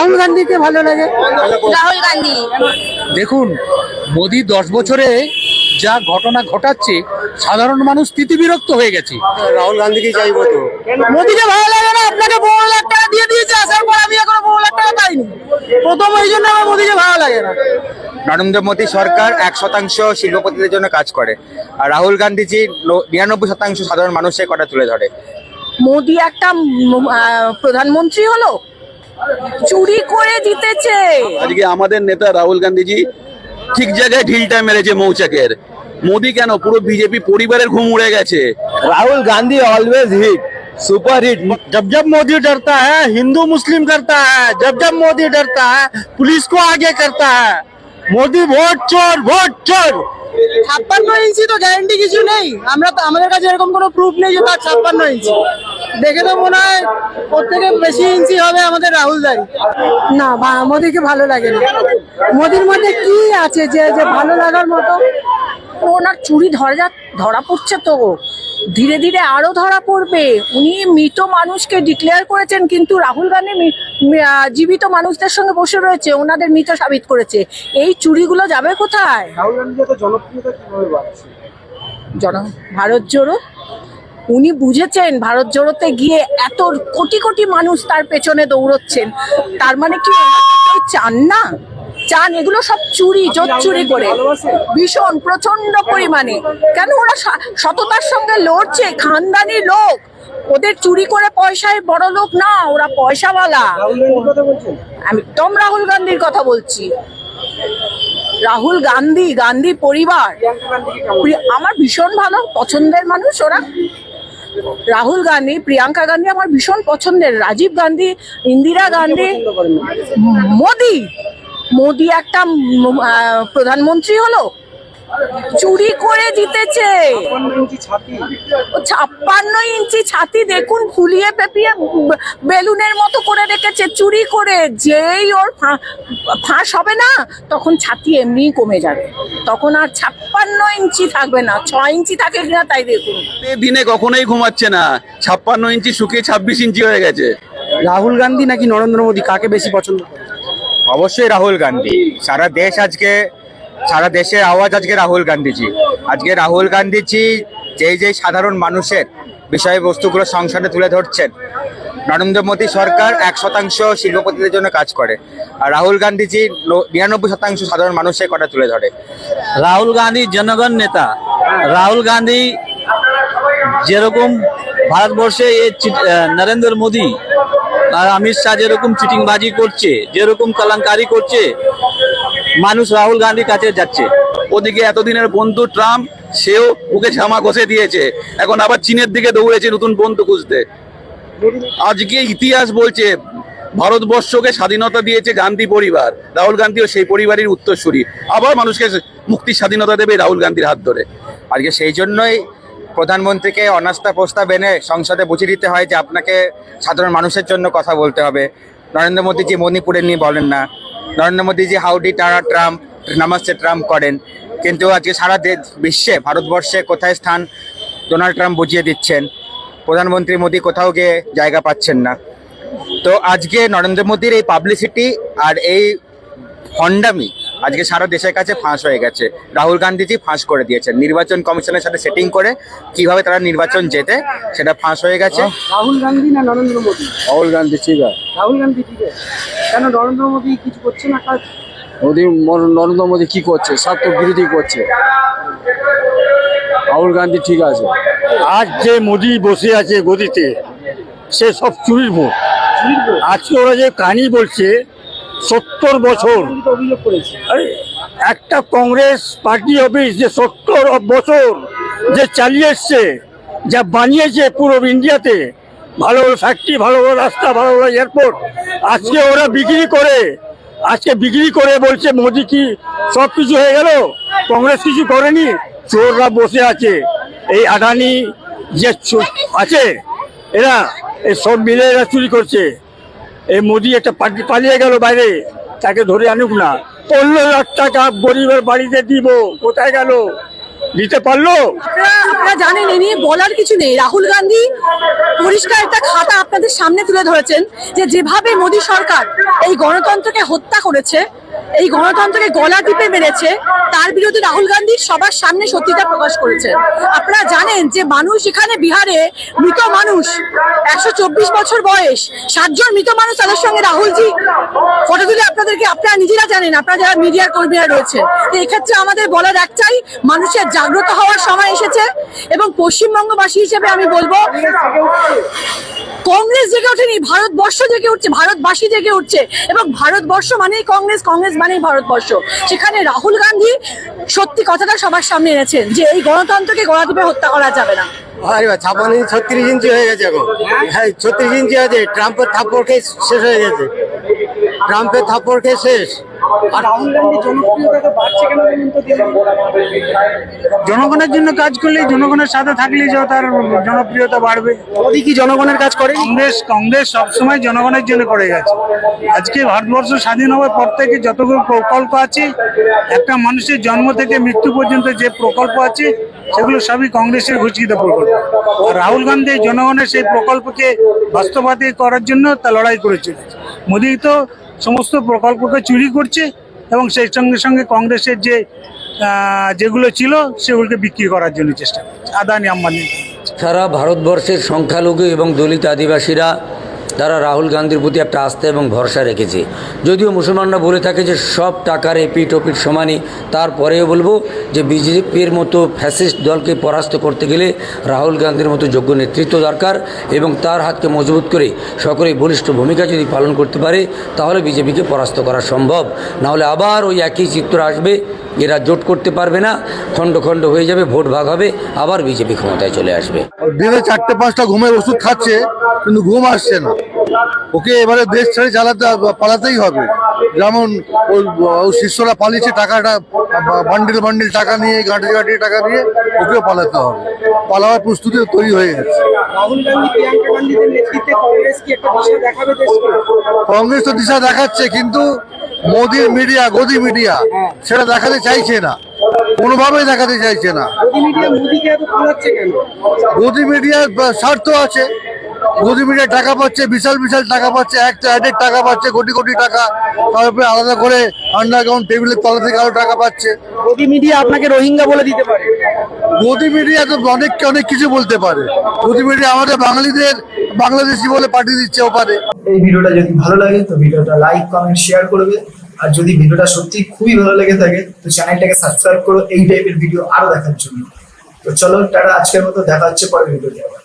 রাহুল গান্ধীকে ভালো লাগে? রাহুল গান্ধী। দেখুন মোদি দশ বছরে যা ঘটনা ঘটাচ্ছে সাধারণ মানুষ স্থিতিবিরক্ত হয়ে গেছে। রাহুল গান্ধীকে চাইব তো। মোদিকে ভালো লাগে না আপনাকে পনেরো লাখ টাকা দিয়ে দিয়েছে আসার পর আমি এখনও পনেরো লাখ টাকা পাইনি। প্রথম এই জন্য আমার মোদিকে ভালো লাগে না। নরেন্দ্র মোদী সরকার এক শতাংশ শিল্পপতিদের জন্য কাজ করে আর রাহুল গান্ধীজি নিরানব্বই শতাংশ সাধারণ মানুষের কথা তুলে ধরে? মোদি একটা প্রধানমন্ত্রী হলো চুরি করে জিতেছে আজকে আমাদের নেতা রাহুল গান্ধীজি ঠিক জায়গায় ঢিলটা মেরেছে মৌচাকের মোদি কেন পুরো বিজেপি পরিবারের ঘুম উড়ে গেছে Rahul Gandhi always hit super hit जब जब मोदी डरता है हिंदू मुस्लिम करता है जब जब मोदी डरता है पुलिस को आगे करता है मोदी वोट चोर वोट चोर ছাপ্পান্ন ইঞ্চি তো গ্যারেন্টি কিছু নেই। আমরা তো আমাদের কাছে এরকম কোনো প্রুফ নেই যে তার ছাপ্পান্ন ইঞ্চি। দেখে তো মনে হয় প্রত্যেকে বেশি ইঞ্চি হবে আমাদের রাহুল দাই। না, বা- মোদিকে ভালো লাগে না। মোদির মধ্যে কি আছে যে যে ভালো লাগার মতো? ওনার চুরি ধরা যা ধরা পড়ছে তো। ধীরে ধীরে আরও ধরা পড়বে। উনি মৃত মানুষকে ডিক্লেয়ার করেছেন কিন্তু রাহুল গান্ধী জীবিত মানুষদের সঙ্গে বসে রয়েছে ওনাদের মৃত সাবিত করেছে। এই চুরিগুলো যাবে কোথায়? জন ভারত জোড়ো? উনি বুঝেছেন ভারত জোড়োতে গিয়ে এত কোটি কোটি মানুষ তার পেছনে দৌড়চ্ছেন। তার মানে কি চান না? চান এগুলো সব চুরি জোর চুরি করে। ভীষণ প্রচণ্ড পরিমাণে। কেন ওরা সততার সঙ্গে লড়ছে? খানদানি লোক। ওদের চুরি করে পয়সায় বড় লোক না ওরা পয়সাওয়ালা। আমি একদম রাহুল গান্ধীর কথা বলছি। রাহুল গান্ধী গান্ধী পরিবার। আমার ভীষণ ভালো পছন্দের মানুষ ওরা। রাহুল গান্ধী প্রিয়াঙ্কা গান্ধী আমার ভীষণ পছন্দের। রাজীব গান্ধী ইন্দিরা গান্ধী মোদি। মোদি একটা প্রধানমন্ত্রী হলো? চুরি করে জিতেছে। ছাপ্পান্ন ইঞ্চি ছাতি দেখুন ফুলিয়ে পেপিয়ে বেলুনের মতো করে রেখেছে চুরি করে। যেই ওর ফা- ফাঁস হবে না তখন ছাতি এমনি কমে যাবে। তখন আর ছাপ্পান্ন ইঞ্চি থাকবে না ছ ইঞ্চি থাকে কিনা তাই দেখুন। এ দিনে কখনোই ঘুমাচ্ছে না ছাপ্পান্ন ইঞ্চি শুকিয়ে ছাব্বিশ ইঞ্চি হয়ে গেছে। রাহুল গান্ধী নাকি নরেন্দ্র মোদী কাকে বেশি পছন্দ অবশ্যই রাহুল গান্ধী। সারা দেশ আজকে, সারা দেশের আওয়াজ আজকে রাহুল গান্ধীজি। আজকে রাহুল গান্ধীজি যেই যেই সাধারণ মানুষের বিষয়বস্তুগুলো সংসদে তুলে ধরছেন, নরেন্দ্র মোদী সরকার এক শতাংশ শিল্পপতিদের জন্য কাজ করে, আর রাহুল গান্ধীজি নিরানব্বই শতাংশ সাধারণ মানুষের কথা তুলে ধরে। রাহুল গান্ধী জনগণ নেতা। রাহুল গান্ধী যেরকম ভারতবর্ষে নরেন্দ্র মোদী আর অমিত শাহ যেরকম চিটিংবাজি করছে, যেরকম কলঙ্কারি করছে, মানুষ রাহুল গান্ধীর কাছে যাচ্ছে। ওদিকে এতদিনের বন্ধু ট্রাম্প, সেও ওকে ঝামা ঘষে দিয়েছে। এখন আবার চীনের দিকে দৌড়েছে নতুন বন্ধু খুঁজতে। আজকে ইতিহাস বলছে, ভারতবর্ষকে স্বাধীনতা দিয়েছে গান্ধী পরিবার। রাহুল গান্ধীও সেই পরিবারের উত্তরসূরি। আবার মানুষকে মুক্তি স্বাধীনতা দেবে রাহুল গান্ধীর হাত ধরে। আজকে সেই জন্যই প্রধানমন্ত্রীকে অনাস্থা প্রস্তাব এনে সংসদে বুঝিয়ে দিতে হয় যে আপনাকে সাধারণ মানুষের জন্য কথা বলতে হবে। নরেন্দ্র মোদীজি মণিপুরে নিয়ে বলেন না। নরেন্দ্র মোদীজি হাউডি, টারা, ট্রাম্প নামাজে ট্রাম্প করেন। কিন্তু আজকে সারা দেশ বিশ্বে, ভারতবর্ষে কোথায় স্থান ডোনাল্ড ট্রাম্প বুঝিয়ে দিচ্ছেন? প্রধানমন্ত্রী মোদী কোথাও গিয়ে জায়গা পাচ্ছেন না। তো আজকে নরেন্দ্র মোদীর এই পাবলিসিটি আর এই হন্ডামি আজকে সারা দেশের কাছে ফাঁস হয়ে গেছে। রাহুল গান্ধীজি ফাঁস করে দিয়েছেন। নির্বাচন কমিশনের সাথে সেটিং করে কীভাবে তারা নির্বাচন জেতে সেটা ফাঁস হয়ে গেছে। রাহুল গান্ধী না নরেন্দ্র মোদী? রাহুল গান্ধী ঠিক আছে। রাহুল গান্ধী ঠিক আছে। কেন নরেন্দ্র মোদী কিছু করছে না কাজ? মোদী নরেন্দ্র মোদী কি করছে? সব তো বিরোধী করছে। রাহুল গান্ধী ঠিক আছে। আজ যে মোদী বসে আছে গদিতে সে সব চুরির ভোট আজকে ওরা যে কাহিনী বলছে সত্তর বছর। একটা কংগ্রেস পার্টি অফিস যে সত্তর বছর যে চালিয়ে এসছে যা বানিয়েছে পুরো ইন্ডিয়াতে ভালো ভালো ফ্যাক্টরি ভালো ভালো রাস্তা ভালো ভালো এয়ারপোর্ট আজকে ওরা বিক্রি করে আজকে বিক্রি করে বলছে মোদি কি সব কিছু হয়ে গেল? কংগ্রেস কিছু করেনি? চোররা বসে আছে। এই আদানি যে আছে এরা এই সব মিলে এরা চুরি করছে। এই মোদি একটা পার্টি পালিয়ে গেল বাইরে, তাকে ধরে আনুক না। পনেরো লাখ টাকা গরিবের বাড়িতে দিব, কোথায় গেল? দিতে পারল? আপনারা জানেন, এ নিয়ে বলার কিছু নেই। রাহুল গান্ধী পরিষ্কার একটা খাতা আপনাদের সামনে তুলে ধরেছেন যে, যেভাবে মোদী সরকার এই গণতন্ত্রকে হত্যা করেছে এই গণতন্ত্রকে গলা টিপে মেরেছে, তার বিরুদ্ধে রাহুল গান্ধী সবার সামনে সত্যিটা প্রকাশ করেছে। আপনারা জানেন যে মানুষ এখানে বিহারে মৃত মানুষ, একশো চব্বিশ বছর বয়স, সাতজন মৃত মানুষ তাদের সঙ্গে। রাহুলজি ফটো তুলে আপনাদেরকে, আপনারা নিজেরা জানেন, আপনারা যারা মিডিয়ার কর্মীরা রয়েছে তো এক্ষেত্রে আমাদের বলার একটাই, মানুষের জাগ্রত হওয়ার সময় এসেছে। এবং পশ্চিমবঙ্গবাসী হিসেবে আমি বলব কংগ্রেস জেগে ওঠেনি, ভারতবর্ষ জেগে উঠছে, ভারতবাসী জেগে উঠছে। এবং ভারতবর্ষ মানেই কংগ্রেস কংগ্রেস মানেই ভারতবর্ষ। সেখানে রাহুল গান্ধী সত্যি কথাটা সবার সামনে এনেছেন, যে এই গণতন্ত্রকে গণতন্ত্রে হত্যা করা যাবে না। আরে বা ইঞ্চি ছত্রিশ ইঞ্চি হয়ে গেছে এখন। হ্যাঁ ছত্রিশ ইঞ্চি আছে, ট্রাম্পের থাপ্পড় খেয়ে শেষ হয়ে গেছে। ট্রাম্পের থাপ্পড় খেয়ে শেষ। জনগণের জন্য কাজ করলে জনগণের সাথে থাকলেই যে তার জনপ্রিয়তা বাড়বে। মোদী কি জনগণের কাজ করে কংগ্রেস কংগ্রেস সবসময় জনগণের জন্য করে গেছে। আজকে ভারতবর্ষ স্বাধীন হওয়ার পর থেকে যতগুলো প্রকল্প আছে একটা মানুষের জন্ম থেকে মৃত্যু পর্যন্ত যে প্রকল্প আছে সেগুলো সবই কংগ্রেসের ঘোষিত প্রকল্প। আর রাহুল গান্ধী জনগণের সেই প্রকল্পকে বাস্তবায়িত করার জন্য তা লড়াই করে চলেছে মোদী তো সমস্ত প্রকল্পকে চুরি করছে এবং সেই সঙ্গে সঙ্গে কংগ্রেসের যে যেগুলো ছিল সেগুলোকে বিক্রি করার জন্য চেষ্টা করছে। আদানি আম্বানি। সারা ভারতবর্ষের সংখ্যালঘু এবং দলিত আদিবাসীরা তারা রাহুল গান্ধীর প্রতি একটা আস্থা এবং ভরসা রেখেছে। যদিও মুসলমানরা বলে থাকে যে সব টাকার এপিট ওপিট সমানই। তারপরেও বলব যে বিজেপির মতো ফ্যাসিস্ট দলকে পরাস্ত করতে গেলে রাহুল গান্ধীর মতো যোগ্য নেতৃত্ব দরকার এবং তার হাতকে মজবুত করে সকলেই বলিষ্ঠ ভূমিকা যদি পালন করতে পারে, তাহলে বিজেপিকে পরাস্ত করা সম্ভব। নাহলে আবার ওই একই চিত্র আসবে, এরা জোট করতে পারবে না, খণ্ড খণ্ড হয়ে যাবে, ভোট ভাগ হবে, আবার বিজেপি ক্ষমতায় চলে আসবে। দিনে চারটে পাঁচটা ঘুমের ওষুধ খাচ্ছে, কিন্তু ঘুম আসছে না। ওকে এবারে দেশ ছেড়ে চালাতে পালাতেই হবে। যেমন ওই ওই শিষ্যরা পালিয়েছে টাকাটা বান্ডিল বান্ডিল টাকা নিয়ে গাঁটি গাঁটি টাকা নিয়ে ওকেও পালাতে হবে। পালাবার প্রস্তুতি তৈরি হয়ে গেছে। কংগ্রেস তো দিশা দেখাচ্ছে কিন্তু মোদির মিডিয়া গদি মিডিয়া সেটা দেখাতে চাইছে না। কোনোভাবেই দেখাতে চাইছে না। মিডিয়া গদি মিডিয়ার স্বার্থ আছে। মিডিয়া টাকা পাচ্ছে বিশাল বিশাল টাকা পাচ্ছে একটা অ্যাডের টাকা পাচ্ছে কোটি কোটি টাকা। তারপরে আলাদা করে আন্ডারগ্রাউন্ড টেবিলের তলা থেকে আরও টাকা পাচ্ছে। মিডিয়া আপনাকে রোহিঙ্গা বলে দিতে পারে। গদি মিডিয়া তো অনেক অনেক কিছু বলতে পারে। গদি মিডিয়া আমাদের বাঙালিদের বাংলাদেশি বলে পাঠিয়ে দিচ্ছেও পারে এই ভিডিওটা যদি ভালো লাগে তো ভিডিওটা লাইক কমেন্ট শেয়ার করবে। আর যদি ভিডিওটা সত্যি খুবই ভালো লেগে থাকে তো চ্যানেলটাকে সাবস্ক্রাইব করো। এই টাইপের ভিডিও আরও দেখার জন্য। তো চলো টাটা আজকের মতো। দেখা হচ্ছে পরের ভিডিওতে আবার।